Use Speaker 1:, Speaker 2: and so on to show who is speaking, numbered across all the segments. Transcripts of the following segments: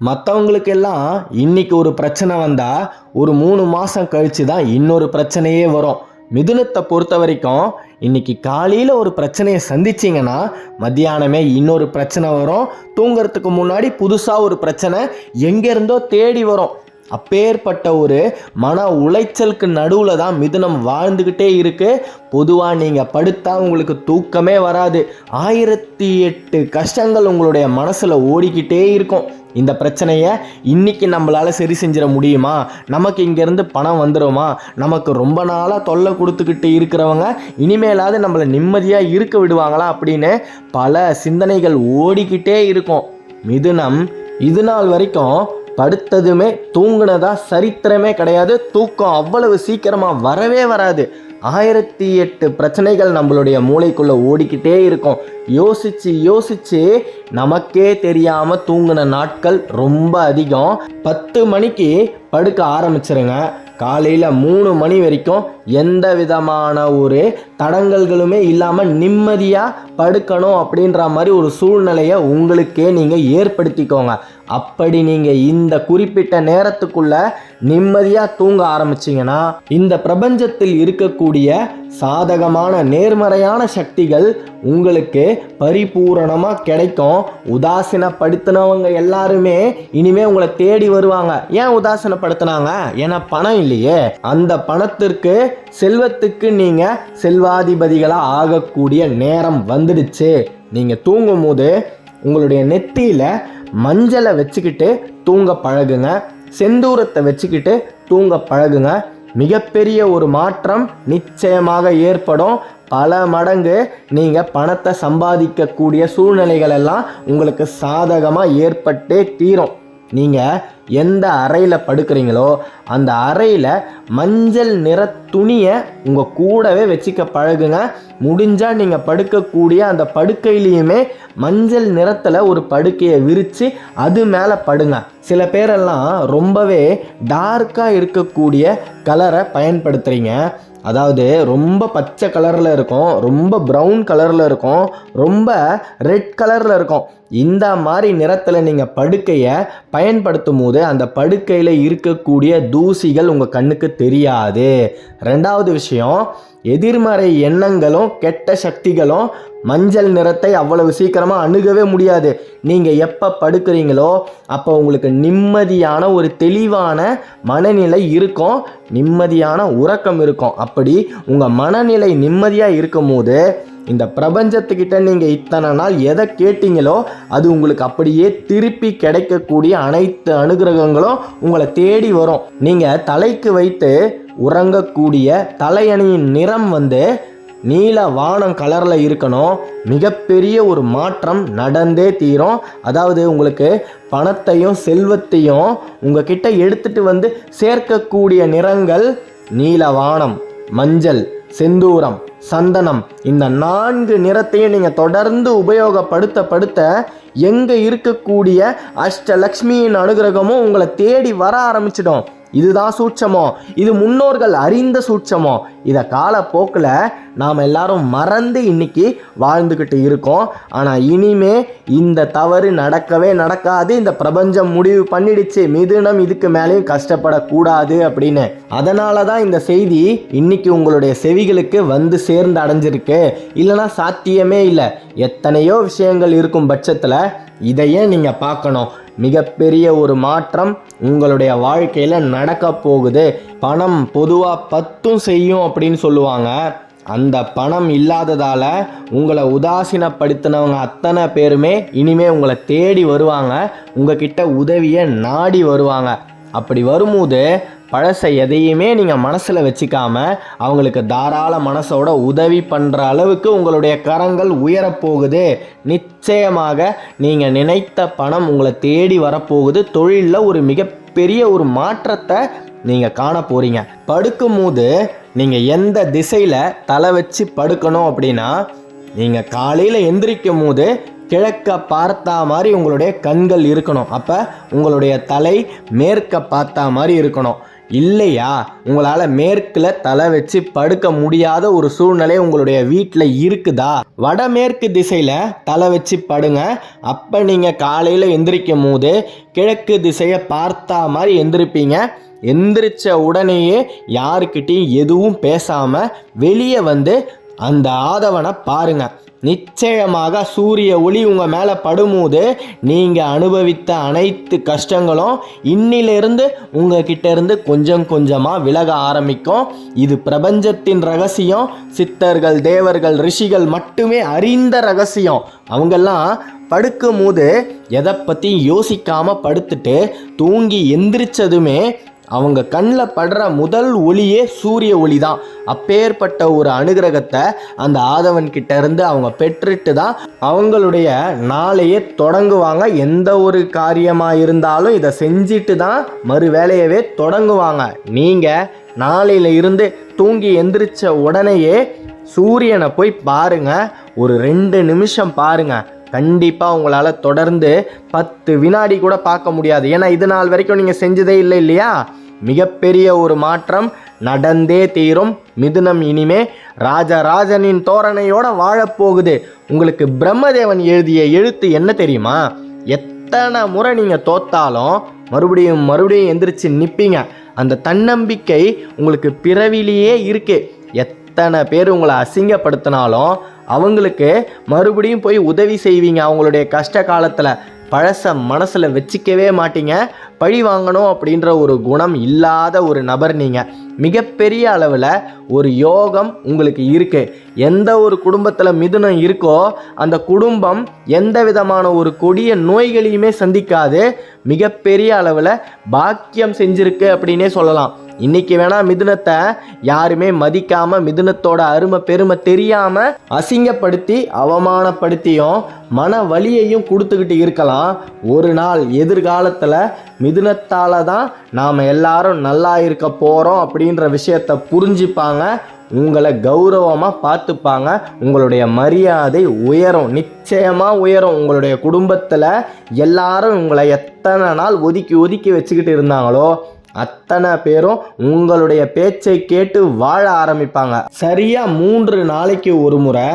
Speaker 1: மற்றவங்களுக்கெல்லாம் இன்னைக்கு ஒரு பிரச்சனை வந்தால் ஒரு மூணு மாதம் கழிச்சு தான் இன்னொரு பிரச்சனையே வரும். மிதுனத்தை பொறுத்த வரைக்கும் இன்னைக்கு காலையில் ஒரு பிரச்சனையை சந்திச்சிங்கன்னா மத்தியானமே இன்னொரு பிரச்சனை வரும். தூங்குறதுக்கு முன்னாடி புதுசாக ஒரு பிரச்சனை எங்கேருந்தோ தேடி வரும். அப்பேற்பட்ட ஒரு மன உளைச்சலுக்கு நடுவில் தான் மிதுனம் வாழ்ந்துக்கிட்டே இருக்குது பொதுவாக நீங்கள் படுத்தா உங்களுக்கு தூக்கமே வராது. ஆயிரத்தி எட்டு கஷ்டங்கள் உங்களுடைய மனசில் ஓடிக்கிட்டே இருக்கும். இந்த பிரச்சனையை இன்னைக்கு நம்மளால் சரி செஞ்சிட முடியுமா? நமக்கு இங்கேருந்து பணம் வந்துடுமா நமக்கு ரொம்ப நாளாக தொல்லை கொடுத்துக்கிட்டு இருக்கிறவங்க இனிமேலாவது நம்மளை நிம்மதியாக இருக்க விடுவாங்களா அப்படின்னு பல சிந்தனைகள் ஓடிக்கிட்டே இருக்கும். மிதுனம் இது நாள் வரைக்கும் படுத்ததுமே தூங்குனதா சரித்திரமே கிடையாது. தூக்கம் அவ்வளவு சீக்கிரமாக வரவே வராது. ஆயிரத்தி எட்டு பிரச்சனைகள் நம்மளுடைய மூளைக்குள்ளே ஓடிக்கிட்டே இருக்கும். யோசிச்சு யோசிச்சு நமக்கே தெரியாமல் தூங்கின நாட்கள் ரொம்ப அதிகம். பத்து மணிக்கு படுக்க ஆரம்பிச்சிருங்க. காலையில் மூணு மணி வரைக்கும் எந்த விதமான ஒரு தடங்கல்களுமே இல்லாமல் நிம்மதியாக படுக்கணும் அப்படின்ற மாதிரி ஒரு சூழ்நிலையை உங்களுக்கே நீங்கள் ஏற்படுத்திக்கோங்க. அப்படி நீங்கள் இந்த குறிப்பிட்ட நேரத்துக்குள்ள நிம்மதியாக தூங்க ஆரம்பிச்சிங்கன்னா இந்த பிரபஞ்சத்தில் இருக்கக்கூடிய சாதகமான நேர்மறையான சக்திகள் உங்களுக்கு பரிபூரணமாக கிடைக்கும். உதாசீனப்படுத்தினவங்க எல்லாருமே இனிமே உங்களை தேடி வருவாங்க. ஏன் உதாசீனப்படுத்தினாங்க? ஏன்னா பணம் இல்லையே. அந்த பணத்திற்கு செல்வத்துக்கு நீங்கள் செல்வாதிபதிகளாக ஆகக்கூடிய நேரம் வந்துடுச்சு. நீங்கள் தூங்கும் போது உங்களுடைய நெத்தியில் மஞ்சளை வச்சுக்கிட்டு தூங்க பழகுங்க. செந்தூரத்தை வச்சுக்கிட்டு தூங்க பழகுங்க. மிகப்பெரிய ஒரு மாற்றம் நிச்சயமாக ஏற்படும். பல மடங்கு நீங்கள் பணத்தை சம்பாதிக்கக்கூடிய சூழ்நிலைகள் எல்லாம் உங்களுக்கு சாதகமாக ஏற்பட்டே தீரும். நீங்கள் எந்த அறையில் படுக்கிறீங்களோ அந்த அறையில் மஞ்சள் நிற துணியை உங்கள் கூடவே வச்சுக்க பழகுங்க. முடிஞ்சால் நீங்கள் படுக்கக்கூடிய அந்த படுக்கையிலையுமே மஞ்சள் நிறத்தில் ஒரு படுக்கையை விரித்து அது மேலே படுங்க. சில பேரெல்லாம் ரொம்பவே டார்க்காக இருக்கக்கூடிய கலரை பயன்படுத்துகிறீங்க அதாவது ரொம்ப பச்சை கலரில் இருக்கும் ரொம்ப ப்ரௌன் கலரில் இருக்கும் ரொம்ப ரெட் கலரில் இருக்கும். இந்த மாதிரி நிறத்தில் நீங்கள் படுக்கையை பயன்படுத்தும் போது அந்த படுக்கையில் இருக்கக்கூடிய தூசிகள் உங்கள் கண்ணுக்கு தெரியாது. ரெண்டாவது விஷயம் எதிர்மறை எண்ணங்களும் கெட்ட சக்திகளும் மஞ்சள் நிறத்தை அவ்வளவு சீக்கிரமாக அணுகவே முடியாது. நீங்கள் எப்போ படுக்கிறீங்களோ அப்போ உங்களுக்கு நிம்மதியான ஒரு தெளிவான மனநிலை இருக்கும். நிம்மதியான உறக்கம் இருக்கும். அப்படி உங்கள் மனநிலை நிம்மதியாக இருக்கும் போது இந்த பிரபஞ்சத்துக்கிட்ட நீங்கள் இத்தனை நாள் எதை கேட்டீங்களோ அது உங்களுக்கு அப்படியே திருப்பி கிடைக்கக்கூடிய அனைத்து அனுகிரகங்களும் உங்களை தேடி வரும். நீங்கள் தலைக்கு வைத்து உறங்கக்கூடிய தலையணியின் நிறம் வந்து நீல வானம் கலரில் இருக்கணும். மிகப்பெரிய ஒரு மாற்றம் நடந்தே தீரும். அதாவது உங்களுக்கு பணத்தையும் செல்வத்தையும் உங்ககிட்ட எடுத்துகிட்டு வந்து சேர்க்கக்கூடிய நிறங்கள் நீல வானம் மஞ்சள் செந்தூரம் சந்தனம் இந்த நான்கு நிறத்தையும் நீங்கள் தொடர்ந்து உபயோகப்படுத்த படுத்த எங்கே இருக்கக்கூடிய அஷ்டலக்ஷ்மியின் அனுகிரகமும் உங்களை தேடி வர ஆரம்பிச்சிடும். இதுதான் சூட்சமோ இது முன்னோர்கள் அறிந்த சூட்சமோ இதை காலப்போக்கில் நாம் எல்லாரும் மறந்து இன்னைக்கு வாழ்ந்துக்கிட்டு இருக்கோம். ஆனால் இனிமே இந்த தவறு நடக்கவே நடக்காது. இந்த பிரபஞ்சம் முடிவு பண்ணிடுச்சு. மிதுனம் இதுக்கு மேலேயும் கஷ்டப்படக்கூடாது அப்படின்னு. அதனால தான் இந்த செய்தி இன்னைக்கு உங்களுடைய செவிகளுக்கு வந்து சேர்ந்து அடைஞ்சிருக்கு. இல்லைன்னா சாத்தியமே இல்லை. எத்தனையோ விஷயங்கள் இருக்கும் பட்சத்தில் இதையே நீங்கள் பார்க்கணும். மிகப்பெரிய ஒரு மாற்றம் உங்களுடைய வாழ்க்கையில் நடக்க போகுது. பணம் பொதுவாக பத்தும் செய்யும் அப்படின்னு சொல்லுவாங்க. அந்த பணம் இல்லாததால் உங்களை உதாசீனப்படுத்தினவங்க அத்தனை பேருமே இனிமே உங்களை தேடி வருவாங்க. உங்ககிட்ட உதவியை நாடி வருவாங்க. அப்படி வரும்போது பழசை எதையுமே நீங்கள் மனசில் வச்சுக்காம அவங்களுக்கு தாராள மனசோட உதவி பண்ணுற அளவுக்கு உங்களுடைய கரங்கள் உயரப்போகுது. நிச்சயமாக நீங்கள் நினைத்த பணம் உங்களை தேடி வரப்போகுது. தொழிலில் ஒரு மிகப்பெரிய ஒரு மாற்றத்தை நீங்கள் காண போகிறீங்க படுக்கும்போது நீங்கள் எந்த திசையில் தலை வச்சு படுக்கணும் அப்படின்னா நீங்கள் காலையில் எந்திரிக்கும் போது கிழக்க பார்த்தா மாதிரி உங்களுடைய கண்கள் இருக்கணும். அப்போ உங்களுடைய தலை மேற்க பார்த்தா மாதிரி இருக்கணும். இல்லையா? உங்களால் மேற்கில் தலை வச்சு படுக்க முடியாத ஒரு சூழ்நிலை உங்களுடைய வீட்டில் இருக்குதா? வடமேற்கு திசையில் தலை வச்சு படுங்க. அப்போ நீங்கள் காலையில் எந்திரிக்கும் போது கிழக்கு திசையை பார்த்தா மாதிரி எந்திரிப்பீங்க. எந்திரிச்ச உடனேயே யாருக்கிட்டையும் எதுவும் பேசாமல் வெளியே வந்து அந்த ஆதவனை பாருங்க. நிச்சயமாக சூரிய ஒளி உங்கள் மேலே படும்போது நீங்கள் அனுபவித்த அனைத்து கஷ்டங்களும் இன்னிலிருந்து உங்ககிட்ட இருந்து கொஞ்சம் கொஞ்சமாக விலக ஆரம்பிக்கும். இது பிரபஞ்சத்தின் ரகசியம். சித்தர்கள் தேவர்கள் ரிஷிகள் மட்டுமே அறிந்த ரகசியம். அவங்கெல்லாம் படுக்கும்போது எதை பற்றி யோசிக்காமல் படுத்துட்டு தூங்கி எந்திரிச்சதுமே அவங்க கண்ணில் படுற முதல் ஒளியே சூரிய ஒளி தான் அப்பேற்பட்ட ஒரு அனுகிரகத்தை அந்த ஆதவன் கிட்ட இருந்து அவங்க பெற்றுட்டு தான் அவங்களுடைய நாளையே தொடங்குவாங்க. எந்த ஒரு காரியமாக இருந்தாலும் இதை செஞ்சுட்டு தான் மறு வேலையவே தொடங்குவாங்க. நீங்கள் நாளையில இருந்து தூங்கி எந்திரிச்ச உடனேயே சூரியனை போய் பாருங்க. ஒரு ரெண்டு நிமிஷம் பாருங்கள் கண்டிப்பாக உங்களால் தொடர்ந்து பத்து வினாடி கூட பார்க்க முடியாது. ஏன்னா இது நாள் வரைக்கும் நீங்கள் செஞ்சதே இல்லை இல்லையா? மிகப்பெரிய ஒரு மாற்றம் நடந்தே தீரும். மிதுனம் இனிமே ராஜராஜனின் தோரணையோட வாழப்போகுது. உங்களுக்கு பிரம்மதேவன் எழுதிய எழுத்து என்ன தெரியுமா? எத்தனை முறை நீங்கள் தோத்தாலும் மறுபடியும் மறுபடியும் எந்திரிச்சு நிற்பீங்க அந்த தன்னம்பிக்கை உங்களுக்கு பிறவிலேயே இருக்கு. எத்தனை பேர் உங்களை அசிங்கப்படுத்தினாலும் அவங்களுக்கு மறுபடியும் போய் உதவி செய்வீங்க. அவங்களுடைய கஷ்ட காலத்தில் பழச மனசில் வச்சிக்கவே மாட்டீங்க. பழி வாங்கணும் அப்படின்ற ஒரு குணம் இல்லாத ஒரு நபர் நீங்கள் மிகப்பெரிய அளவில் ஒரு யோகம் உங்களுக்கு இருக்குது எந்த ஒரு குடும்பத்தில் மிதுனம் இருக்கோ அந்த குடும்பம் எந்த விதமான ஒரு கொடிய நோய்களையுமே சந்திக்காது. மிகப்பெரிய அளவில் பாக்கியம் செஞ்சிருக்கு அப்படின்னே சொல்லலாம். இன்னைக்கு வேணா மிதுனத்தை யாருமே மதிக்காம மிதுனத்தோட அருமை பெருமை தெரியாம அசிங்கப்படுத்தி அவமானப்படுத்தியும் மன வலியையும் கொடுத்துக்கிட்டு இருக்கலாம். ஒரு நாள் எதிர்காலத்தில் மிதுனத்தால் தான் நாம் எல்லாரும் நல்லா இருக்க போகிறோம் அப்படின்ற விஷயத்தை புரிஞ்சுப்பாங்க. உங்களை கௌரவமாக பார்த்துப்பாங்க. உங்களுடைய மரியாதை உயரும். நிச்சயமாக உயரும். உங்களுடைய குடும்பத்தில் எல்லாரும் உங்களை எத்தனை நாள் ஒதுக்கி ஒதுக்கி வச்சுக்கிட்டு இருந்தாங்களோ அத்தனை பேரும் உங்களுடைய பேச்சை கேட்டு வாழ ஆரம்பிப்பாங்க. சரியா மூன்று நாளைக்கு ஒரு முறை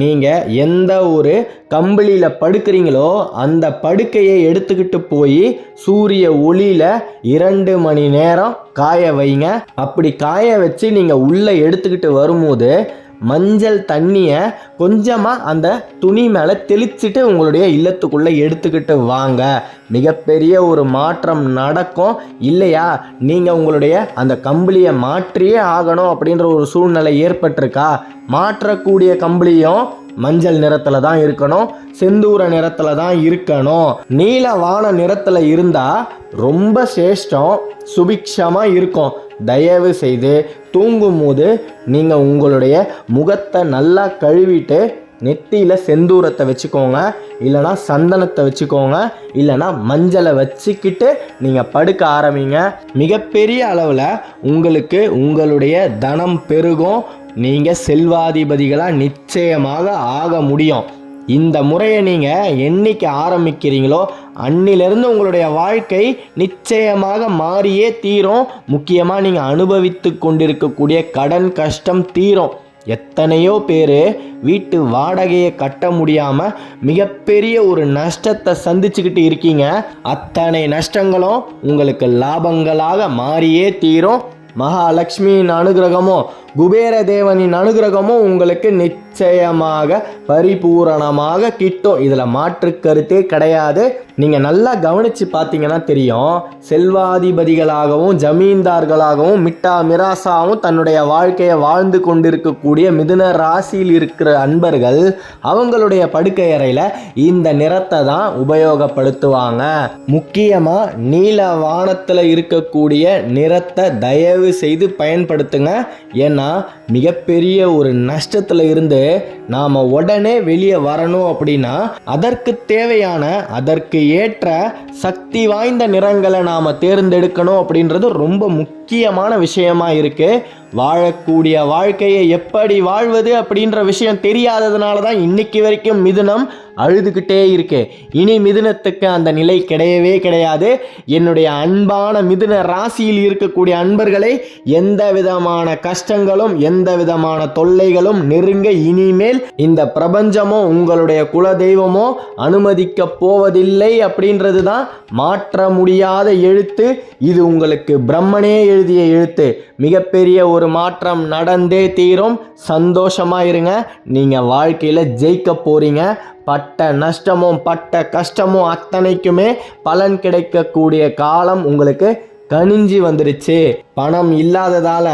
Speaker 1: நீங்கள் எந்த ஒரு கம்பளியில் படுக்கிறீங்களோ அந்த படுக்கையை எடுத்துக்கிட்டு போய் சூரிய ஒளியில் இரண்டு மணி நேரம் காய வைங்க. அப்படி காய வச்சு நீங்கள் உள்ளே எடுத்துக்கிட்டு வரும்போது மஞ்சள் தண்ணியை கொஞ்சமாக அந்த துணி மேலே தெளிச்சிட்டு உங்களுடைய இல்லத்துக்குள்ளே எடுத்துக்கிட்டு வாங்க. மிகப்பெரிய ஒரு மாற்றம் நடக்கும். இல்லையா? நீங்கள் உங்களுடைய அந்த கம்பளியை மாற்றியே ஆகணும் அப்படின்ற ஒரு சூழ்நிலை ஏற்பட்டிருக்கா? மாற்றக்கூடிய கம்பளியும் மஞ்சள் நிறத்தில் தான் இருக்கணும். செந்தூர நிறத்தில் தான் இருக்கணும். நீல வான நிறத்தில் இருந்தால் ரொம்ப சேஷ்டம் சுபிக்ஷமாக இருக்கும். தயவு செய்து தூங்கும்போது நீங்கள் உங்களுடைய முகத்தை நல்லா கழுவிட்டு நெத்தியில் செந்தூரத்தை வச்சுக்கோங்க. இல்லைனா சந்தனத்தை வச்சுக்கோங்க. இல்லைனா மஞ்சளை வச்சுக்கிட்டு நீங்கள் படுக்க ஆரம்பிங்க. மிகப்பெரிய அளவில் உங்களுக்கு உங்களுடைய தனம் பெருகும். நீங்கள் செல்வாதிபதிகளாக நிச்சயமாக ஆக முடியும். இந்த முறையை நீங்கள் என்னைக்கு ஆரம்பிக்கிறீங்களோ அன்னிலிருந்து உங்களுடைய வாழ்க்கை நிச்சயமாக மாறியே தீரும். முக்கியமாக நீங்கள் அனுபவித்து கொண்டிருக்கக்கூடிய கடன் கஷ்டம் தீரும். எத்தனையோ பேர் வீட்டு வாடகையை கட்ட முடியாமல் மிகப்பெரிய ஒரு நஷ்டத்தை சந்திச்சுக்கிட்டு இருக்கீங்க. அத்தனை நஷ்டங்களும் உங்களுக்கு லாபங்களாக மாறியே தீரும். மகாலட்சுமியின் அனுகிரகமும் குபேர தேவனின் அனுகிரகமும் உங்களுக்கு நிச்சயமாக பரிபூரணமாக கிட்டும். இதில் மாற்று கருத்தே கிடையாது. நீங்கள் நல்லா கவனித்து பார்த்தீங்கன்னா தெரியும். செல்வாதிபதிகளாகவும் ஜமீன்தார்களாகவும் மிட்டா மிராசாவும் தன்னுடைய வாழ்க்கையை வாழ்ந்து கொண்டிருக்கக்கூடிய மிதுன ராசியில் இருக்கிற அன்பர்கள் அவங்களுடைய படுக்கை அறையில் இந்த நிறத்தை தான் உபயோகப்படுத்துவாங்க. முக்கியமாக நீல வானத்தில் இருக்கக்கூடிய நிறத்தை தயவு செய்து பயன்படுத்துங்க. ஏன்னா மிகப்பெரிய ஒரு நஷ்டத்தில் இருந்து நாம் உடனே வெளியே வரணும் அப்படின்னா அதற்கு தேவையான அதற்கு ஏற்ற சக்தி வாய்ந்த நிறங்களை நாம் தேர்ந்தெடுக்கணும் அப்படின்றது ரொம்ப முக்கியமான விஷயமா இருக்கு. வாழக்கூடிய வாழ்க்கையை எப்படி வாழ்வது அப்படின்ற விஷயம் தெரியாததுனால தான் இன்னைக்கு வரைக்கும் மிதுனம் அழுதுகிட்டே இருக்கு. இனி மிதுனத்துக்கு அந்த நிலை கிடையவே கிடையாது. என்னுடைய அன்பான மிதுன ராசியில் இருக்கக்கூடிய அன்பர்களை எந்த விதமான கஷ்டங்களும் எந்த விதமான தொல்லைகளும் நெருங்க இனிமேல் இந்த பிரபஞ்சமோ உங்களுடைய குல தெய்வமோ அனுமதிக்க போவதில்லை அப்படின்றது தான் மாற்ற முடியாத எழுத்து. இது உங்களுக்கு பிரம்மனே எழுதிய எழுத்து. மிகப்பெரிய ஒரு மாற்றம் நடந்தே தீரும். சந்தோஷமாக இருங்க. நீங்கள் வாழ்க்கையில் ஜெயிக்க போகிறீங்க பட்ட நஷ்டமும் பட்ட கஷ்டமும் அத்தனைக்குமே பலன் கிடைக்கக்கூடிய காலம் உங்களுக்கு கனிஞ்சி வந்துருச்சு. பணம் இல்லாததால்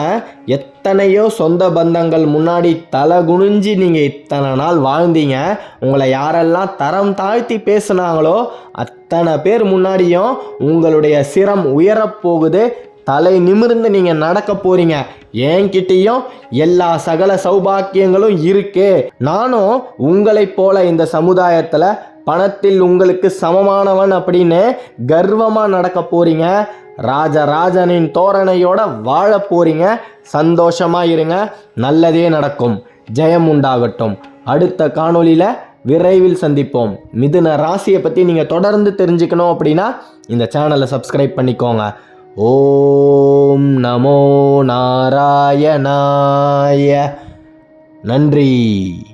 Speaker 1: எத்தனையோ சொந்த பந்தங்கள் முன்னாடி தலை குனிஞ்சு நீங்கள் இத்தனை நாள் வாழ்ந்தீங்க. உங்களை யாரெல்லாம் தரம் தாழ்த்தி பேசுனாங்களோ அத்தனை பேர் முன்னாடியும் உங்களுடைய சிரம் உயரப் போகுது. தலை நிமிர்ந்து நீங்கள் நடக்க போறீங்க. என்கிட்டயும் எல்லா சகல சௌபாக்கியங்களும் இருக்கு. நானும் உங்களைப் போல இந்த சமுதாயத்தில் பணத்தில் உங்களுக்கு சமமானவன் அப்படின்னு கர்வமாக நடக்க போறீங்க. ராஜராஜனின் தோரணையோட வாழ போறீங்க. சந்தோஷமாக இருங்க. நல்லதே நடக்கும். ஜெயம் உண்டாகட்டும். அடுத்த காணொளியில் விரைவில் சந்திப்போம். மிதுன ராசியை பற்றி நீங்கள் தொடர்ந்து தெரிஞ்சுக்கணும் அப்படின்னா இந்த சேனலை சப்ஸ்கிரைப் பண்ணிக்கோங்க. ஓம் நமோ நாராயணாய. நன்றி.